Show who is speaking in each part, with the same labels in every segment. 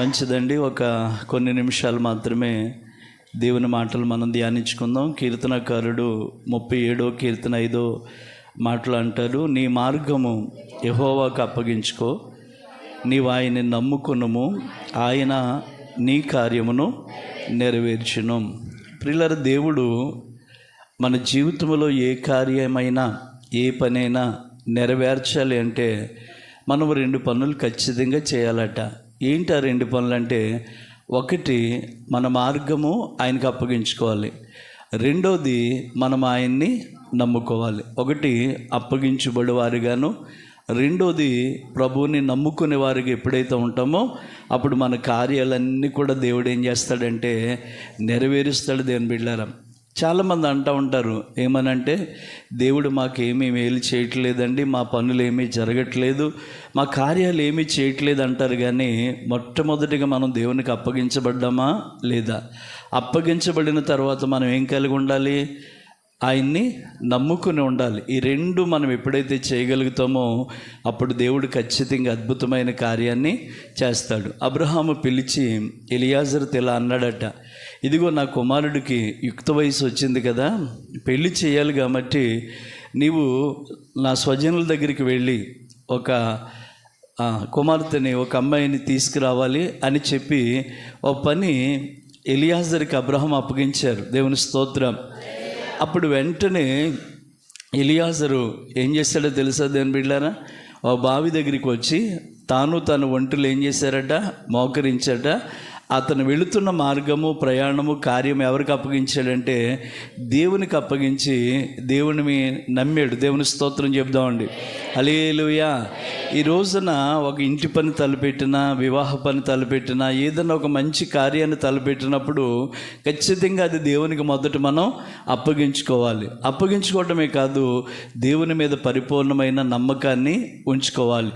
Speaker 1: మంచిదండి. ఒక కొన్ని నిమిషాలు మాత్రమే దేవుని మాటలు మనం ధ్యానించుకుందాం. కీర్తనకారుడు ముప్పై ఏడో కీర్తన ఐదో మాటలు అంటారు నీ మార్గము యహోవాకు అప్పగించుకో. నీవు ఆయన్ని నమ్ముకునుము. ఆయన నీ కార్యమును నెరవేర్చును. ప్రిల్లర దేవుడు మన జీవితంలో ఏ కార్యమైనా ఏ పనైనా నెరవేర్చాలి అంటే మనం రెండు పనులు ఖచ్చితంగా చేయాలట. ఏంటి ఆ రెండు పనులు అంటే ఒకటి మన మార్గము ఆయనకు అప్పగించుకోవాలి. రెండోది మనం ఆయన్ని నమ్ముకోవాలి. ఒకటి అప్పగించబడి వారిగాను రెండోది ప్రభువుని నమ్ముకునే వారికి ఎప్పుడైతే ఉంటామో అప్పుడు మన కార్యాలన్నీ కూడా దేవుడు ఏం చేస్తాడంటే నెరవేరుస్తాడు దేవుని బిడ్డారా. చాలామంది అంటూ ఉంటారు ఏమనంటే దేవుడు మాకేమీ మేలు చేయట్లేదండి మా పనులు ఏమీ జరగట్లేదు మా కార్యాలు ఏమీ చేయట్లేదు అంటారు కానీ మొట్టమొదటిగా మనం దేవునికి అప్పగించబడ్డామా లేదా? అప్పగించబడిన తర్వాత మనం ఏం కలిగి ఉండాలి? ఆయన్ని నమ్ముకుని ఉండాలి. ఈ రెండు మనం ఎప్పుడైతే చేయగలుగుతామో అప్పుడు దేవుడు ఖచ్చితంగా అద్భుతమైన కార్యాన్ని చేస్తాడు. అబ్రహాము పిలిచి ఎలియాజర్ ఇలా అన్నాడట. ఇదిగో నా కుమారుడికి యుక్త వయసు వచ్చింది కదా పెళ్ళి చేయాలి కాబట్టి నీవు నా స్వజనుల దగ్గరికి వెళ్ళి ఒక కుమార్తెని ఒక అమ్మాయిని తీసుకురావాలి అని చెప్పి ఒక పని ఎలియాజర్కి అబ్రహం అప్పగించారు. దేవుని స్తోత్రం. అప్పుడు వెంటనే ఎలియాజరు ఏం చేశాడో తెలుసా దేని బిడ్డారా? ఓ బావి దగ్గరికి వచ్చి తాను తన ఒంటులు ఏం చేశారట? మోకరించాట అతను వెళుతున్న మార్గము ప్రయాణము కార్యం ఎవరికి అప్పగించాడంటే దేవునికి అప్పగించి దేవుని మీ నమ్మాడు. దేవుని స్తోత్రం చెప్దామండి అలేలుయా ఈ రోజున ఒక ఇంటి పని తలపెట్టినా వివాహ పని తలపెట్టినా ఏదైనా ఒక మంచి కార్యాన్ని తలపెట్టినప్పుడు ఖచ్చితంగా అది దేవునికి మొదట మనం అప్పగించుకోవాలి. అప్పగించుకోవటమే కాదు దేవుని మీద పరిపూర్ణమైన నమ్మకాన్ని ఉంచుకోవాలి.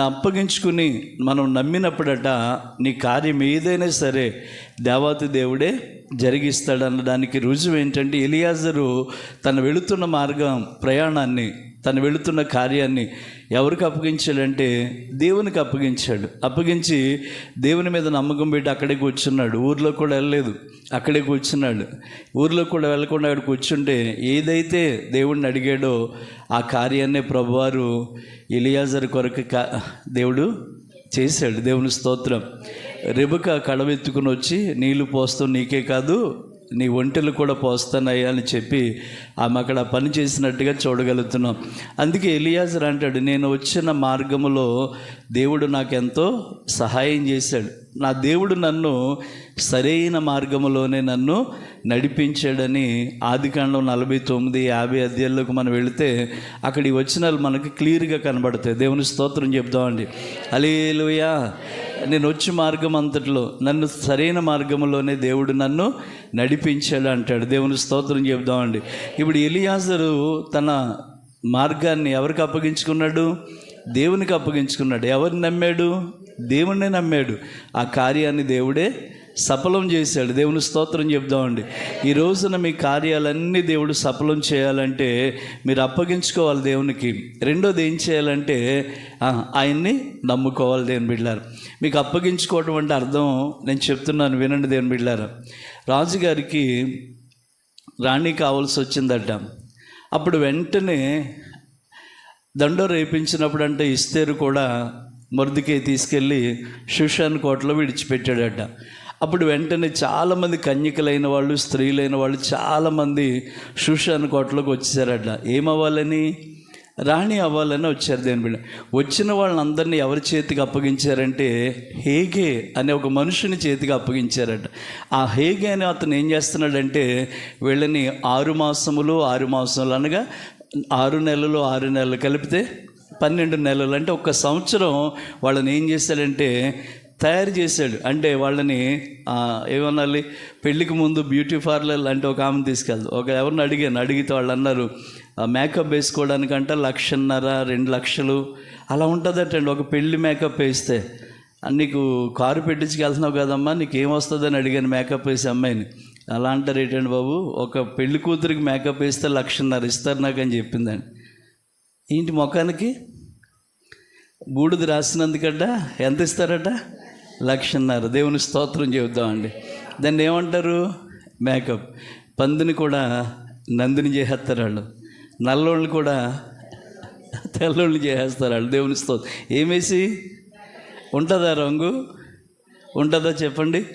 Speaker 1: అప్పగించుకుని మనం నమ్మినప్పుడట నీ కార్యం ఏదైనా సరే దేవాతి దేవుడే జరిగిస్తాడన్నదానికి రుజువు ఏంటంటే ఎలియాజరు తను వెళుతున్న మార్గం ప్రయాణాన్ని తను వెళుతున్న కార్యాన్ని ఎవరికి అప్పగించాడంటే దేవునికి అప్పగించాడు. అప్పగించి దేవుని మీద నమ్మకం పెట్టి అక్కడే కూర్చున్నాడు. ఊర్లో కూడా వెళ్ళలేదు. అక్కడే కూర్చున్నాడు. ఊర్లో కూడా వెళ్ళకుండా అక్కడ కూర్చుంటే ఏదైతే దేవుడిని అడిగాడో ఆ కార్యాన్ని ప్రభువారు ఇలియాజర్ కొరకు కా దేవుడు చేశాడు. దేవుని స్తోత్రం. రిబక కడవెత్తుకుని వచ్చి నీళ్ళు పోస్తూ నీకే కాదు నీ ఒంటెలు కూడా పోస్తానయ్యా అని చెప్పి ఆమె అక్కడ పని చేసినట్టుగా చూడగలుగుతున్నాం. అందుకే ఎలియాజర్ అంటాడు నేను వచ్చిన మార్గములో దేవుడు నాకెంతో సహాయం చేశాడు. నా దేవుడు నన్ను సరైన మార్గములోనే నన్ను నడిపించాడని ఆదికాండం నలభై తొమ్మిది యాభై అధ్యాయులకు మనం వెళితే అక్కడి వచ్చినాలు మనకు క్లియర్గా కనబడతాయి. దేవుని స్తోత్రం చెప్దామండి. అలీలుయా నేను వచ్చి మార్గం అంతట్లో నన్ను సరైన మార్గంలోనే దేవుడు నన్ను నడిపించాడు అంటాడు. దేవుని స్తోత్రం చెప్దామండి ఇప్పుడు ఎలియాజరు తన మార్గాన్ని ఎవరికి అప్పగించుకున్నాడు? దేవునికి అప్పగించుకున్నాడు. ఎవరిని నమ్మాడు? దేవుణ్ణి నమ్మాడు. ఆ కార్యాన్ని దేవుడే సఫలం చేశాడు. దేవుని స్తోత్రం చెప్దామండి ఈ రోజున మీ కార్యాలన్నీ దేవుడు సఫలం చేయాలంటే మీరు అప్పగించుకోవాలి దేవునికి. రెండోది ఏం చేయాలంటే ఆయన్ని నమ్ముకోవాలి దేవుని బిడ్డారు మీకు అప్పగించుకోవడం అంటే అర్థం నేను చెప్తున్నాను వినండి దేవుని బిడ్డారు రాజుగారికి రాణి కావాల్సి వచ్చిందట. అప్పుడు వెంటనే దండో రేపించినప్పుడు అంటే ఇస్తేరు కూడా మరుదికే తీసుకెళ్ళి షుషాన్ కోటలో విడిచిపెట్టాడట. అప్పుడు వెంటనే చాలామంది కన్యకలైన వాళ్ళు స్త్రీలైన వాళ్ళు చాలామంది షుషాన్ కోటలోకి వచ్చేసారట. ఏమవ్వాలని? రాణి అవ్వాలని వచ్చారు దేని బిడ్డ. వచ్చిన వాళ్ళందరినీ ఎవరి చేతికి అప్పగించారంటే హేగే అనే ఒక మనుషుని చేతికి అప్పగించారట. ఆ హేగే అనే అతను ఏం చేస్తున్నాడంటే వీళ్ళని ఆరు మాసములు ఆరు మాసములు అనగా ఆరు నెలలు ఆరు నెలలు కలిపితే పన్నెండు నెలలు. అంటే ఒక సంవత్సరం వాళ్ళని ఏం చేశాడంటే తయారు చేశాడు. అంటే వాళ్ళని ఆ, ఏమనాలి పెళ్ళికి ముందు బ్యూటీ పార్లర్ అంటే ఒక ఆమె తీసుకెళ్దు. ఒక ఎవరిని అడిగాను అడిగితే వాళ్ళు అన్నారు "ఆ, మేకప్ వేసుకోవడానికంటే లక్షన్నర రెండు లక్షలు అలా ఉంటుందటండి. ఒక పెళ్ళి మేకప్ వేస్తే. నీకు కారు పెట్టించుకెళ్తున్నావు కదమ్మా నీకు ఏమొస్తుందని అడిగాను మేకప్ వేసే అమ్మాయిని. అలా అంటారు ఏంటండి బాబు ఒక పెళ్ళి కూతురికి మేకప్ వేస్తే లక్షన్నర ఇస్తారు నాకు అని చెప్పిందండి. ఏంటి ముఖానికి? బూడిద రాసినందుకట ఎంత ఇస్తారట? లక్షన్నర. దేవుని స్తోత్రం చెబుతామండి దాన్ని ఏమంటారు? మేకప్ పందిని కూడా నందిని చేసేస్తారు వాళ్ళు నల్లోళ్ళు కూడా తెల్లోళ్ళు చేసేస్తారు వాళ్ళు దేవుని స్తోత్రం. ఏమేసి ఉంటుందా రంగు? ఉంటుందా చెప్పండి?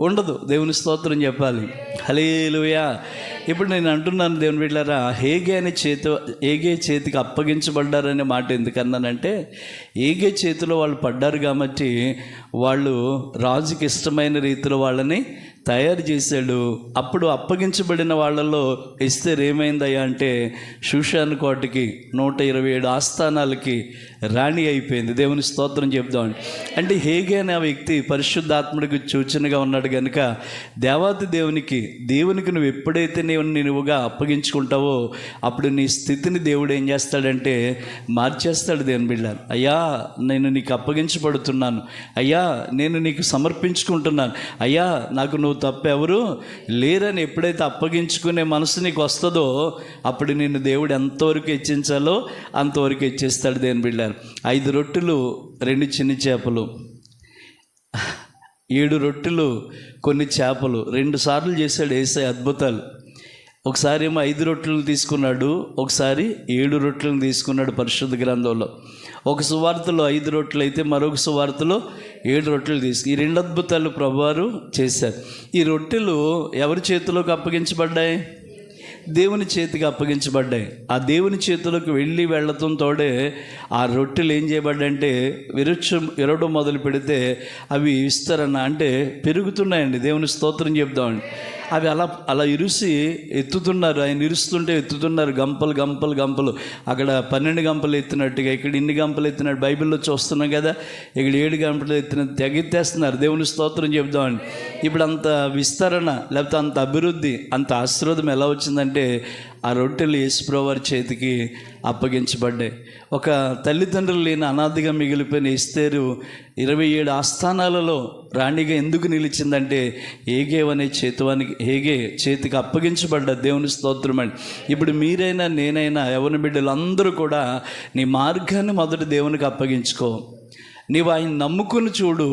Speaker 1: ఉండదు. దేవుని స్తోత్రం చెప్పాలి. హలేలుయా ఇప్పుడు నేను అంటున్నాను దేవుని బిడ్డారా హేగే అనే చేతి ఏగే చేతికి అప్పగించబడ్డారనే మాట ఎందుకన్నానంటే ఏగే చేతిలో వాళ్ళు పడ్డారు కాబట్టి వాళ్ళు రాజుకి ఇష్టమైన రీతిలో వాళ్ళని తయారు చేశాడు. అప్పుడు అప్పగించబడిన వాళ్ళలో ఇస్తేర్ ఏమైందయ్యా అంటే షూషాన్ కోటకి నూట ఇరవై ఏడు ఆస్థానాలకి రాణి అయిపోయింది. దేవుని స్తోత్రం చెప్దాం. అంటే హేగే అనే ఆ వ్యక్తి పరిశుద్ధాత్ముడికి సూచనగా ఉన్నాడు కనుక దేవాతి దేవునికి దేవునికి నువ్వు ఎప్పుడైతే దేవుని నువ్వుగా అప్పగించుకుంటావో అప్పుడు నీ స్థితిని దేవుడు ఏం చేస్తాడంటే మార్చేస్తాడు దేవుని బిడ్డ. అయ్యా నేను నీకు అప్పగించబడుతున్నాను. అయ్యా నేను నీకు సమర్పించుకుంటున్నాను. అయ్యా నాకు నువ్వు తప్ప ఎవరు లేరని ఎప్పుడైతే అప్పగించుకునే మనసు నీకు వస్తుందో అప్పుడు నిన్ను దేవుడు ఎంతవరకు హెచ్చించాలో అంతవరకు హెచ్చిస్తాడు దేని బిళ్ళారు ఐదు రొట్టెలు రెండు చిన్న చేపలు. ఏడు రొట్టెలు కొన్ని చేపలు. రెండు సార్లు చేశాడు వేసే అద్భుతాలు. ఒకసారి ఏమో ఐదు రొట్టెలను తీసుకున్నాడు ఒకసారి ఏడు రొట్టెలను తీసుకున్నాడు పరిశుద్ధ గ్రంథంలో. ఒక సువార్తలో ఐదు రొట్టెలు అయితే మరొక సువార్తలో ఏడు రొట్టెలు తీసుకు ఈ రెండు అద్భుతాలు ప్రభువారు చేశారు. ఈ రొట్టెలు ఎవరి చేతిలోకి అప్పగించబడ్డాయి? దేవుని చేతికి అప్పగించబడ్డాయి. ఆ దేవుని చేతిలోకి వెళ్ళి వెళ్ళటం తోడే ఆ రొట్టెలు ఏం చేయబడ్డాయంటే విరుచం ఎరవడం మొదలు పెడితే అవి విస్తరణ అంటే పెరుగుతున్నాయండి. దేవుని స్తోత్రం చెప్దామండి. అవి అలా అలా ఇరుసి ఎత్తుతున్నారు. ఆయన ఇరుస్తుంటే ఎత్తుతున్నారు. గంపలు గంపలు గంపలు. అక్కడ పన్నెండు గంపలు ఎత్తినట్టుగా ఇక్కడ ఇన్ని గంపలు ఎత్తినట్టు బైబిల్లో చూస్తున్నాం కదా ఇక్కడ ఏడు గంపలు ఎత్తిన తెగెత్తేస్తున్నారు. దేవుని స్తోత్రం చెప్దామని ఇప్పుడు అంత విస్తరణ లేకపోతే అంత అభివృద్ధి అంత ఆశీర్వాదం ఎలా వచ్చిందంటే ఆ రొట్టెలు యేసుప్రవారి చేతికి అప్పగించబడ్డాయి. ఒక తల్లిదండ్రులు లేని అనాథగా మిగిలిపోయిన ఇస్తేరు ఇరవై ఏడు ఆస్థానాలలో రాణిగా ఎందుకు నిలిచిందంటే ఏగేవనే చేతువానికి ఏగే చేతికి అప్పగించబడ్డ దేవుని స్తోత్రమండి ఇప్పుడు మీరైనా నేనైనా ఎవరి బిడ్డలు అందరూ కూడా నీ మార్గాన్ని మొదటి దేవునికి అప్పగించుకో. నీవు ఆయన నమ్ముకుని చూడు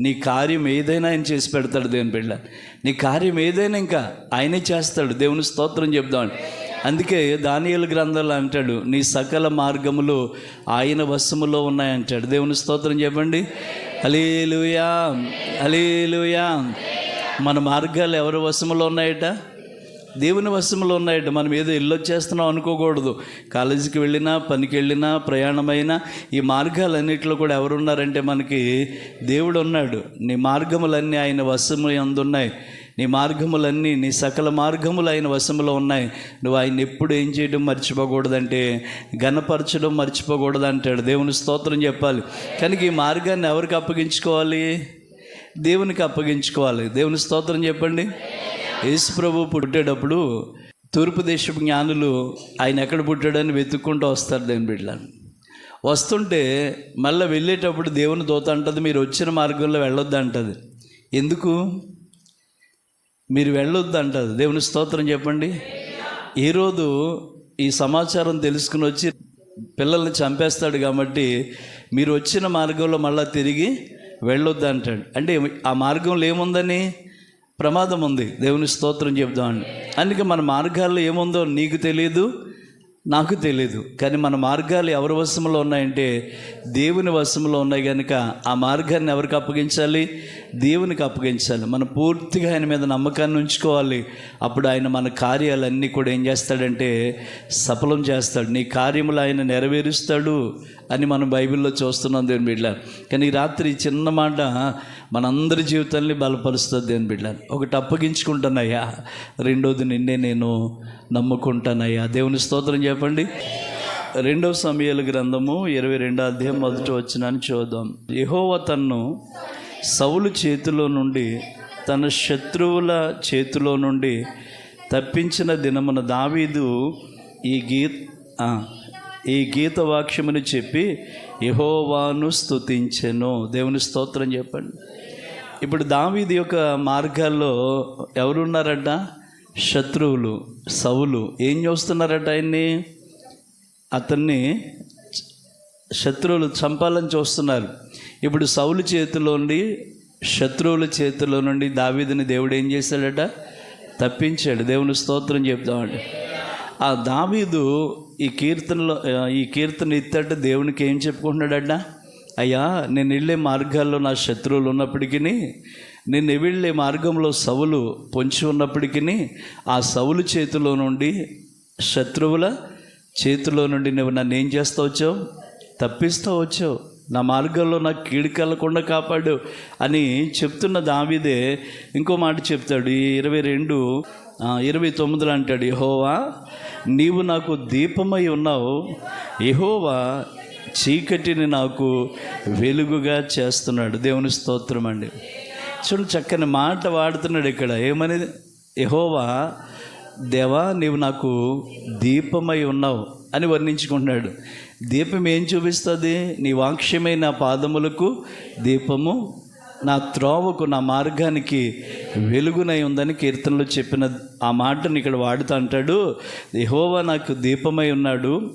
Speaker 1: నీ కార్యం ఏదైనా ఆయన చేసి పెడతాడు దేవుని బిడ్డ. నీ కార్యం ఏదైనా ఇంకా ఆయనే చేస్తాడు. దేవుని స్తోత్రం చెప్దాం అందుకే దానియలు గ్రంథంలో అంటాడు నీ సకల మార్గములు ఆయన వశములో ఉన్నాయంటాడు. దేవుని స్తోత్రం చెప్పండి. అలీలుయా అలీలుయా మన మార్గాలు ఎవరి వశములో ఉన్నాయట? దేవుని వశములో ఉన్నాయట. మనం ఏదో ఇల్లు వచ్చేస్తున్నాం అనుకోకూడదు. కాలేజీకి వెళ్ళినా పనికి వెళ్ళినా ప్రయాణమైనా ఈ మార్గాలన్నింటిలో కూడా ఎవరున్నారంటే మనకి దేవుడు ఉన్నాడు. నీ మార్గములన్నీ ఆయన వశము అందున్నాయి నీ మార్గములన్నీ నీ సకల మార్గములు ఆయన వశములో ఉన్నాయి. నువ్వు ఆయన ఎప్పుడు ఏం చేయడం మర్చిపోకూడదంటే ఘనపరచడం మర్చిపోకూడదు అంటాడు దేవుని స్తోత్రం చెప్పాలి. కనుక ఈ మార్గాన్ని ఎవరికి అప్పగించుకోవాలి? దేవునికి అప్పగించుకోవాలి. దేవుని స్తోత్రం చెప్పండి. యేసు ప్రభు పుట్టేటప్పుడు తూర్పు దేశపు జ్ఞానులు ఆయన ఎక్కడ పుట్టాడని వెతుక్కుంటూ వస్తారు దేవుని బిడ్డలను. వస్తుంటే మళ్ళీ వెళ్ళేటప్పుడు దేవుని దోత అంటది మీరు వచ్చిన మార్గంలో వెళ్ళొద్దు అంటది ఎందుకు? మీరు వెళ్ళొద్దు అంటారు దేవుని స్తోత్రం చెప్పండి. ఈరోజు ఈ సమాచారం తెలుసుకుని వచ్చి పిల్లల్ని చంపేస్తాడు కాబట్టి మీరు వచ్చిన మార్గంలో మళ్ళీ తిరిగి వెళ్ళొద్దు అంటాడు అంటే ఆ మార్గంలో ఏముందని? ప్రమాదం ఉంది. దేవుని స్తోత్రం చెప్దామండి అందుకే మన మార్గాల్లో ఏముందో నీకు తెలియదు నాకు తెలియదు కానీ మన మార్గాలు ఎవరి వశంలో ఉన్నాయంటే దేవుని వశంలో ఉన్నాయి కనుక ఆ మార్గాన్ని ఎవరికి అప్పగించాలి? దేవునికి అప్పగించాలి. మనం పూర్తిగా ఆయన మీద నమ్మకాన్ని ఉంచుకోవాలి. అప్పుడు ఆయన మన కార్యాలన్నీ కూడా ఏం చేస్తాడంటే సఫలం చేస్తాడు. నీ కార్యములు ఆయన నెరవేరుస్తాడు అని మనం బైబిల్లో చూస్తున్నాం దేవుని బిడ్డ. కానీ రాత్రి చిన్న మాట మనందరి జీవితాన్ని బలపరుస్తుంది దేవుని బిడ్డ ఒకటి అప్పగించుకుంటానయ్యా. రెండోది నిన్నే నేను నమ్ముకుంటానయ్యా. దేవుని స్తోత్రం చెప్పండి. రెండవ సమయాల గ్రంథము ఇరవై రెండో అధ్యాయం మొదటి వచ్చినాన్ని చూద్దాం యహోవ తన్ను సౌలు చేతిలో నుండి తన శత్రువుల చేతిలో నుండి తప్పించిన దినమున దావీదు ఈ గీత ఈ గీత వాక్యముని చెప్పి యహోవాను స్థుతించెను దేవుని స్తోత్రం చెప్పండి. ఇప్పుడు దావీది యొక్క మార్గాల్లో ఎవరున్నారట? శత్రువులు సవులు ఏం చూస్తున్నారట ఆయన్ని? అతన్ని శత్రువులు చంపాలని చూస్తున్నారు. ఇప్పుడు సౌలు చేతిలోండి శత్రువుల చేతిలో నుండి దావీదిని దేవుడు ఏం చేశాడట? తప్పించాడు. దేవుని స్తోత్రం చెప్తామండి ఆ దావీదు ఈ కీర్తనలో ఈ కీర్తన ఇత్తట దేవునికి ఏం చెప్పుకుంటున్నాడట? అయ్యా నేను వెళ్ళే మార్గాల్లో నా శత్రువులు ఉన్నప్పటికీ నేను వెళ్ళే మార్గంలో సవులు పొంచి ఉన్నప్పటికీ ఆ సవులు చేతిలో నుండి శత్రువుల చేతిలో నుండి నువ్వు నన్ను ఏం చేస్తూ వచ్చావు? తప్పిస్తూ వచ్చావు. నా మార్గంలో నాకు కీడు కలగకుండా కాపాడు అని చెప్తున్న దావిదే ఇంకో మాట చెప్తాడు. ఈ ఇరవై రెండు ఇరవై తొమ్మిదిలో అంటాడు హోవా నీవు నాకు దీపమై ఉన్నావు. యహోవా చీకటిని నాకు వెలుగుగా చేస్తున్నాడు. దేవుని స్తోత్రం అండి. చూడు చక్కని మాట వాడుతున్నాడు ఇక్కడ. ఏమని యహోవా దేవా నీవు నాకు దీపమై ఉన్నావు అని వర్ణించుకుంటున్నాడు. దీపం ఏం చూపిస్తుంది? నీ వాక్ష్యమైన పాదములకు దీపము నా త్రోవకు నా మార్గానికి వెలుగునై ఉందని కీర్తనలో చెప్పిన ఆ మాటను ఇక్కడ వాడుతూ అంటాడు. యహోవా నాకు దీపమై ఉన్నాడు.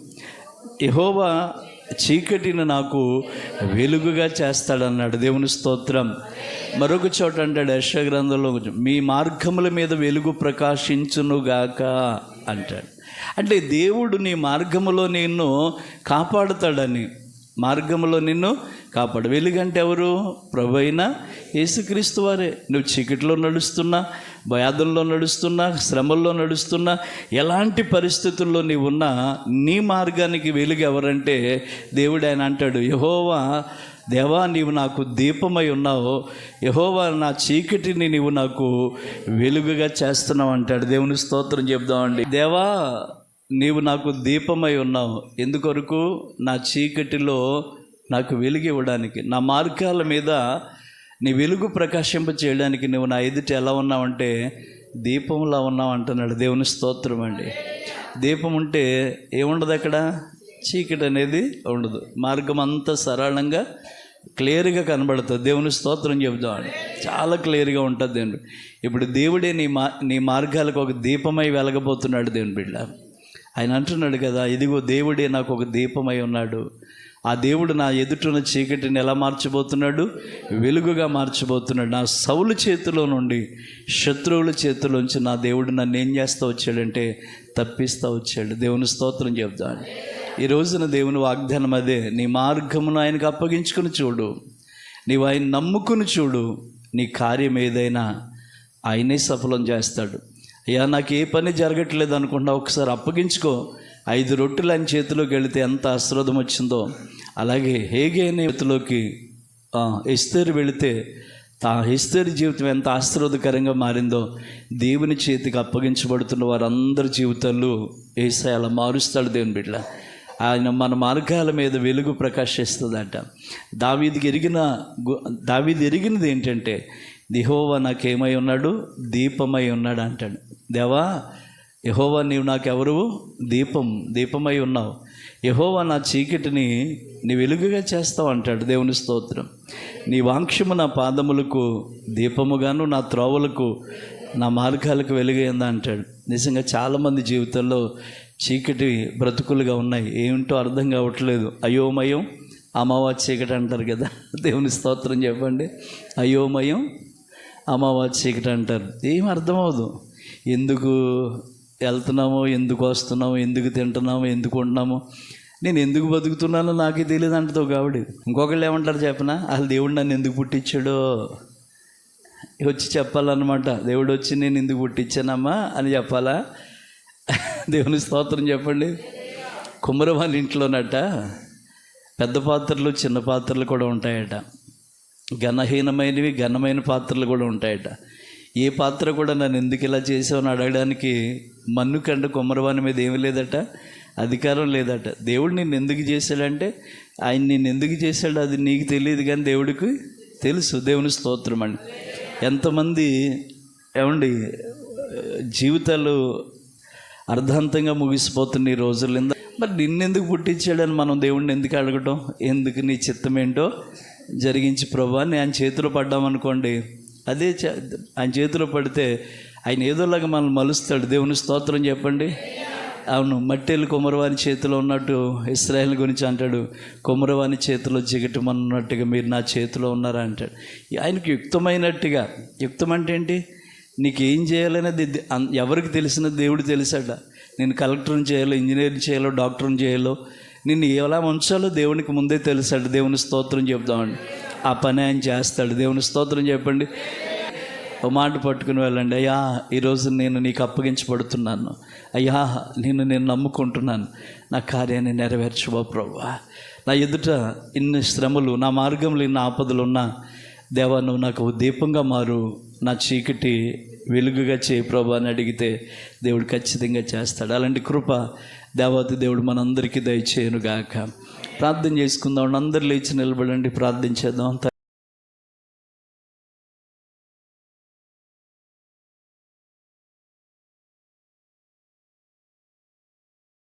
Speaker 1: యహోవా చీకటిని నాకు వెలుగుగా చేస్తాడన్నాడు. దేవుని స్తోత్రం. మరొక చోట అంటాడు యశ గ్రంథంలో మీ మార్గముల మీద వెలుగు ప్రకాశించునుగాక అంటాడు. అంటే దేవుడు నీ మార్గములో నిన్ను కాపాడుతాడని మార్గంలో నిన్ను కాపాడు. వెలుగంటే ఎవరు? ప్రభు అయినా యేసుక్రీస్తు వారే. నువ్వు చీకటిలో నడుస్తున్నా భయాదుల్లో నడుస్తున్నా శ్రమల్లో నడుస్తున్నా ఎలాంటి పరిస్థితుల్లో నీవు ఉన్నా నీ మార్గానికి వెలుగు ఎవరంటే దేవుడు ఆయన అంటాడు యహోవా దేవా నీవు నాకు దీపమై ఉన్నావు. యహోవా నా చీకటిని నీవు నాకు వెలుగుగా చేస్తున్నావు అంటాడు. దేవుని స్తోత్రం చెప్దామండి. దేవా నీవు నాకు దీపమై ఉన్నావు. ఎందుకొరకు? నా చీకటిలో నాకు వెలుగు ఇవ్వడానికి. నా మార్గాల మీద నీ వెలుగు ప్రకాశింప చేయడానికి నువ్వు నా ఎదుట ఎలా ఉన్నావంటే దీపంలా ఉన్నావు అంటున్నాడు. దేవుని స్తోత్రం అండి. దీపం ఉంటే ఏముండదు అక్కడ? చీకటి అనేది ఉండదు. మార్గం అంతా సరళంగా క్లియర్గా కనబడుతుంది. దేవుని స్తోత్రం చెబుతామండి చాలా క్లియర్గా ఉంటుంది దేవుడు. ఇప్పుడు దేవుడే నీ మా నీ మార్గాలకు ఒక దీపమై వెలగబోతున్నాడు దేవుని బిడ్డ. ఆయన అంటున్నాడు కదా ఇదిగో దేవుడే నాకు ఒక దీపమై ఉన్నాడు. ఆ దేవుడు నా ఎదుటిన చీకటిని ఎలా మార్చబోతున్నాడు? వెలుగుగా మార్చబోతున్నాడు. నా సౌలు చేతిలో నుండి శత్రువుల చేతిలోంచి నా దేవుడు నన్ను ఏం చేస్తూ వచ్చాడంటే తప్పిస్తూ వచ్చాడు. దేవుని స్తోత్రం చెప్తాను ఈ రోజున దేవుని వాగ్దానం అదే నీ మార్గమును ఆయనకు అప్పగించుకుని చూడు. నీవు ఆయన నమ్ముకుని చూడు. నీ కార్యం ఏదైనా ఆయనే సఫలం చేస్తాడు. అయ్యా నాకు ఏ పని జరగట్లేదు అనుకుంటా ఒకసారి అప్పగించుకో. ఐదు రొట్టెలు ఆయన చేతిలోకి వెళితే ఎంత ఆశీర్వాదం వచ్చిందో. అలాగే హేగే చేతిలోకి ఎస్తేరు వెళితే తా హిస్తేరి జీవితం ఎంత ఆశీర్వాదకరంగా మారిందో. దేవుని చేతికి అప్పగించబడుతున్న వారందరి జీవితాలు ఏసై అలా మారుస్తాడు దేవుని బిడ్డ. ఆయన మన మార్గాల మీద వెలుగు ప్రకాశిస్తుందట. దావీదికి ఎరిగిన గు- దావీది ఎరిగినది ఏంటంటే యహోవా నాకేమై ఉన్నాడు? దీపమై ఉన్నాడు అంటాడు. దేవా యహోవా నీవు నాకెవరు దీపం దీపమై ఉన్నావు. యహోవా నా చీకటిని నీ వెలుగుగా చేస్తావు అంటాడు దేవుని స్తోత్రం. నీ వాంక్షము నా పాదములకు దీపముగాను నా త్రోవలకు నా మార్గాలకు వెలుగైందా అంటాడు. నిజంగా చాలామంది జీవితంలో చీకటి బ్రతుకులుగా ఉన్నాయి. ఏమిటో అర్థం కావట్లేదు. అయోమయం అమావాస్య చీకటి అంటారు కదా. దేవుని స్తోత్రం చెప్పండి. అయోమయం అమావాస్య చీకటి అంటారు. ఏం అర్థమవదు ఎందుకు వెళ్తున్నామో ఎందుకు వస్తున్నామో ఎందుకు తింటున్నామో ఎందుకు ఉంటున్నామో నేను ఎందుకు బతుకుతున్నానో నాకే తెలియదు అంటతో కాబట్టి ఇంకొకళ్ళు ఏమంటారు చెప్పనా? అసలు దేవుడు నన్ను ఎందుకు పుట్టించాడో? వచ్చి చెప్పాలన్నమాట. దేవుడు వచ్చి నేను ఎందుకు పుట్టించానమ్మా? అని చెప్పాలా? దేవుని స్తోత్రం చెప్పండి. కుమ్మరవాళ్ళ ఇంట్లోనట పెద్ద పాత్రలు చిన్న పాత్రలు కూడా ఉంటాయట. ఘనహీనమైనవి ఘనమైన పాత్రలు కూడా ఉంటాయట. ఏ పాత్ర కూడా నన్ను ఎందుకు ఇలా చేసావని అడగడానికి మన్ను కండ కుమ్మరవాని మీద ఏమి లేదట అధికారం లేదట. దేవుడు నిన్ను ఎందుకు చేశాడంటే ఆయన నిన్ను ఎందుకు చేశాడు అది నీకు తెలియదు కానీ దేవుడికి తెలుసు. దేవుని స్తోత్రం అండి. ఎంతమంది ఏమండి జీవితాలు అర్ధాంతంగా ముగిసిపోతున్న ఈ రోజుల్లో మరి నిన్నెందుకు పుట్టించాడని మనం దేవుడిని ఎందుకు అడగటం? ఎందుకు నీ చిత్తం ఏంటో జరిగించి ప్రభు అని ఆయన చేతిలో పడ్డామనుకోండి అదే చే- ఆయన చేతిలో పడితే ఆయన ఏదోలాగా మనల్ని మలుస్తాడు. దేవుని స్తోత్రం చెప్పండి. అవును మట్టెలు కుమరవాని చేతిలో ఉన్నట్టు ఇస్రాయల్ గురించి అంటాడు. కుమరవాని చేతిలో జిగటమన్నట్టుగా మీరు నా చేతిలో ఉన్నారా అంటాడు. ఆయనకు యుక్తమైనట్టుగా యుక్తం అంటే ఏంటి? నీకు ఏం చేయాలనేది ఎవరికి తెలిసిన దేవుడు తెలిసాడ? నేను కలెక్టర్ని చేయాలో ఇంజనీర్ని చేయాలో డాక్టర్ని చేయాలో నిన్ను ఎలా ఉంచాలో దేవునికి ముందే తెలుసాడు. దేవుని స్తోత్రం చెప్దామండి. ఆ పని ఆయన చేస్తాడు. దేవుని స్తోత్రం చెప్పండి. ఓ మాట పట్టుకుని వెళ్ళండి. అయ్యా ఈరోజు నేను నీకు అప్పగించబడుతున్నాను. అయ్యా నేను నేను నమ్ముకుంటున్నాను. నా కార్యాన్ని నెరవేర్చబో ప్రభా నా ఎదుట ఇన్ని శ్రమలు నా మార్గంలో ఇన్ని ఆపదలు ఉన్నా దేవా నువ్వు నాకు దీపంగా మారు. నా చీకటి వెలుగుగా చేయి ప్రభా అని అడిగితే దేవుడు ఖచ్చితంగా చేస్తాడు. అలాంటి కృప దేవాతి దేవుడు మనందరికీ దయచేయను గాక ప్రార్థన చేసుకుందాం. అందరు లేచి నిలబడండి. ప్రార్థించేద్దాం